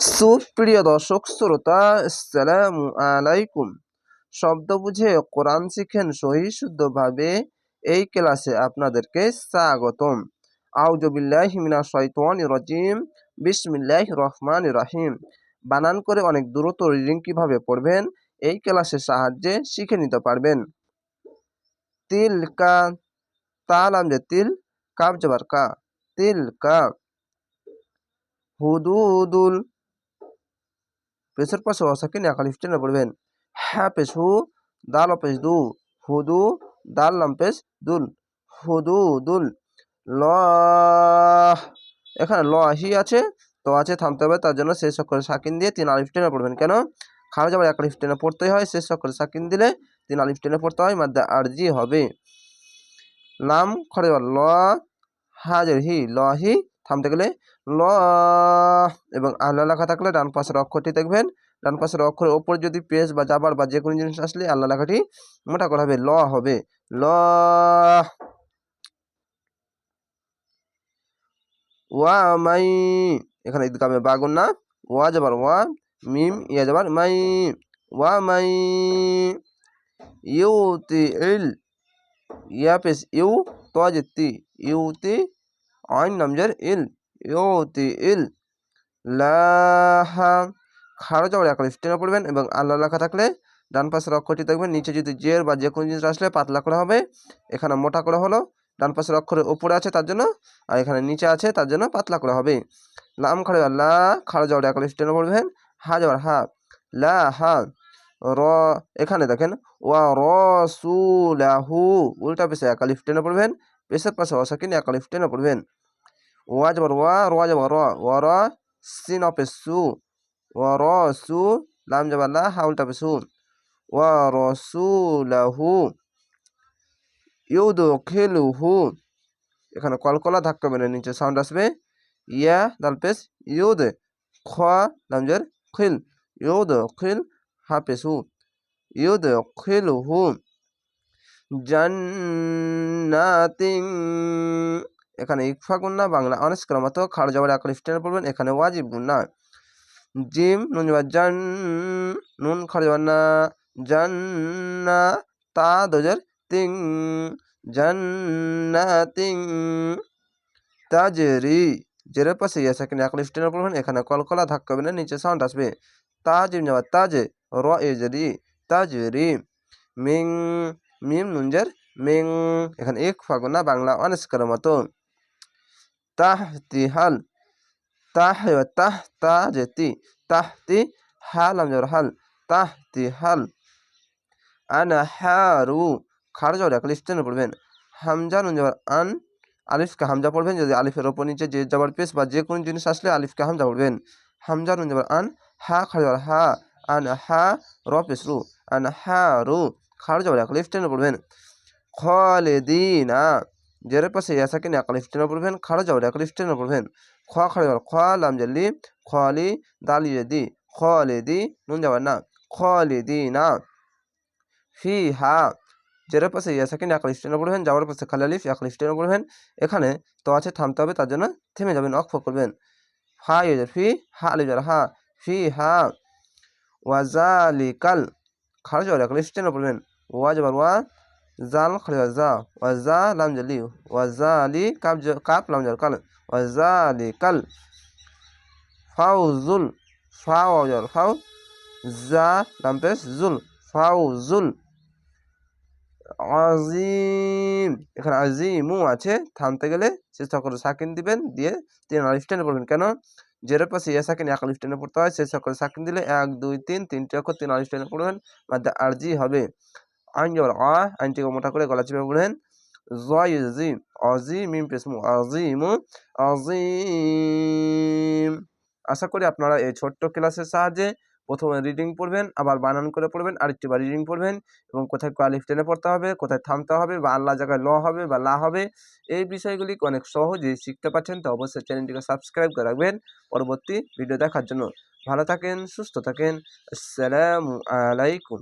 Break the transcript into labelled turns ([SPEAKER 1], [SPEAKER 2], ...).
[SPEAKER 1] সুপ্রিয় দর্শক, শ্রোতা, আসসালামু আলাইকুম। শব্দ বুঝে কোরআন শিখেন সহি শুদ্ধভাবে এই ক্লাসে আপনাদেরকে স্বাগতম। আউজবিল্লাহ হিমিনা শৈতান রজিম। বিসমিল্লাহ রহমান রাহিম। বানান করে অনেক দ্রুত রিডিং কীভাবে পড়বেন, এই ক্লাসের সাহায্যে শিখে নিতে পারবেন। তিল কা তালাম যে তিল কাব জবার কা। তিল কা হুদুদুল পেশের পাশে অসাকে আকালিফ টেনে পড়বেন হ্যাঁ পেশ হু দাল পেশ দু হুদু দাল লাম পেশ দুল হুদু দুল ল এখানে ল হি আছে তো আছে থামতে হবে তার জন্য শেষ অক্ষরে সাকিন দিয়ে তিন আলিফ টেনে পড়বেন কেন খারাপ যাবার এক আলিফ টেনে পড়তেই হয় শেষ অক্ষরে সাকিন দিলে তিন আলিফ টেনে পড়তে হয় মাদ্দা আরজি হবে লাম খরে ল হাজের হি ল হি থামতে গেলে ল এবং আল্লাহ লেখা থাকলে ডান পাশের অক্ষরটি দেখবেন। ডান পাশের অক্ষরের ওপর যদি পেজ বা জাবার বা যে কোনো জিনিস আসলে আল্লাহ লেখাটি মোটা করা হবে। ল হবে। ল ওয়া মাই এখানে ঈদগামে বাগুন না। ওয়া যাবার ওয়া, মিম, ইয়া যাবার মাই। ওয়া মাই ইউ ইউতি ইল, ইয়া পেস ইউ তোয়াজতি ইউতি আইন নামজার ইল ইউতি ইল, লাহা খাড়ো যাওয়ার এক স্টেনে পড়বেন এবং আল্লাহ লেখা থাকলে ডান পাশের অক্ষরটি দেখবেন নিচে যদি জের বা যে কোনো জিনিস আসলে পাতলা করা হবে, এখানে মোটা করা হলো, ডান পাশের অক্ষরের উপরে আছে তার জন্য, আর এখানে নিচে আছে তার জন্য পাতলা করা হবে। লাম খাড়ো আল্লাহ খাড়ো যাওয়ার এক স্টেনে পড়বেন, হা যাওয়ার হা লা হা র, এখানে দেখেন, ওয়া র সু লাহু উল্টা পেশে একালিফ টেনে পড়বেন পেশের পাশে অসাকিন একালিফ টেনে পড়বেন। ওয়া যাবার ওয়া র যাবার র ওয়া র সিন অপে সু ওয়া র সু লাম যাবার লা হা উল্টা পেশু ওয়া র সু লাহু ইউদ এখানে কলকলা ধাক্কা মেরে নিচে সাউন্ড আসবে। ইয়া দাল পেশ, ইউদ খ লামজের খিল। ইউদ, খিল, হা পেশু ইউদ, খেলুহু। জান্নাতিং এখানে ইকফা গুন্না বাংলা অনস্কার মতো খাড় যাবার আকার স্ট্যান্ড পড়বেন, এখানে ওয়াজিব গুন্না জিম, নুন যাবার জান, নুন খাড় যাবার না, জান্না, তা, দোজার, তিং জান্নাতিং তাজরি জেরের পাশে ইয়া সেকেন্ড আকার স্ট্যান্ড পড়বেন, এখানে কলকলা ধাক্কা হবে না নিচে সাউন্ড আসবে। তাজিম যাবার তাজে র এজরি তাজরি মিং, মিম নুনজার মিং, এখানে এক ফাগুনা বাংলা অনস্কার মতো তাহতিহাল তাহ তাহ তা যেতি তাহতি হাল আমজার হাল তাহতিহাল আনা হারু খার যাওয়ার এক লিস্টেনে পড়বেন হামজা যাবার আন আলিফকে হামজা পড়বেন যদি আলিফের ওপর নিচে যে যাবার পেস বা যে কোনো জিনিস আসলে আলিফকে হামজা পড়বেন হামজা যাবার আন হা খার হা আন হা র পেসরু আন হা রু খার যাবার এক লিস্টেনে পড়বেন খালেদিনা জেরের পাশে ইয়াসাকে একালিফ টেনে পড়বেন, খাড়ো যাওয়ার একালিফ টেনে পড়বেন। খ খাড়ো যাওয়ার খ লাম জাল্লি খলি দালি দি খলেদি নুন যাবার না খলেদি না। ফি হা জেরের পাশে ইয়াসাকে একালিফ টেনে পড়বেন, যাওয়ার পাশে খালালিফ একালিফ টেনে পড়বেন, এখানে তো আছে থামতে হবে, তার জন্য থেমে যাবেন, অক্ষ করবেন। হা ইয়ে ফি, হা আলি যার, হা, ফি হা। ওয়াজালিকাল, খাড়ো যাওয়ার একালিফ টেনে পড়বেন। ওয়া যাবার ওয়া জাল খালি জা জা লাম জালি ওয়া জালি কাপ কাপ লাম জাল কাল ওয়া জালি কাল ফাউজুল ফাও জাল ফাউ জা লাম পেশ জুল ফাউজুল আজিম এখানে আজিমু আছে থামতে গেলে চেষ্টা করে সাকিন দিবেন দিয়ে তিন আলিফ পড়বেন কেন জেরের পাশে ইয়া সাকিন এক আলিফ টেনে পড়তে হয় চেষ্টা করে সাকিন দিলে এক, দুই, তিন, তিনটে অক্ষর তিন আলিফ টেনে পড়বেন মাধ্যমে আরজি হবে আইন যাবার আ আইনটিকে মোটা করে গলা চেপে পড়েন জয়জিম আজিম মিম পেসমু আজিমু আজিম আশা করি আপনারা এই ছোট্ট ক্লাসের সাহায্যে প্রথমে রিডিং পড়বেন, আবার বানান করে পড়বেন আরেকটি বার রিডিং পড়বেন এবং কোথায় কোয়ালিফ টেনে পড়তে হবে, কোথায় থামতে হবে বা আল্লাহ জায়গায় ল হবে বা লা হবে, এই বিষয়গুলি অনেক সহজেই শিখতে পারছেন, তো অবশ্যই চ্যানেলটিকে সাবস্ক্রাইব করে রাখবেন পরবর্তী ভিডিও দেখার জন্য। ভালো থাকেন, সুস্থ থাকেন। আসসালামু আলাইকুম।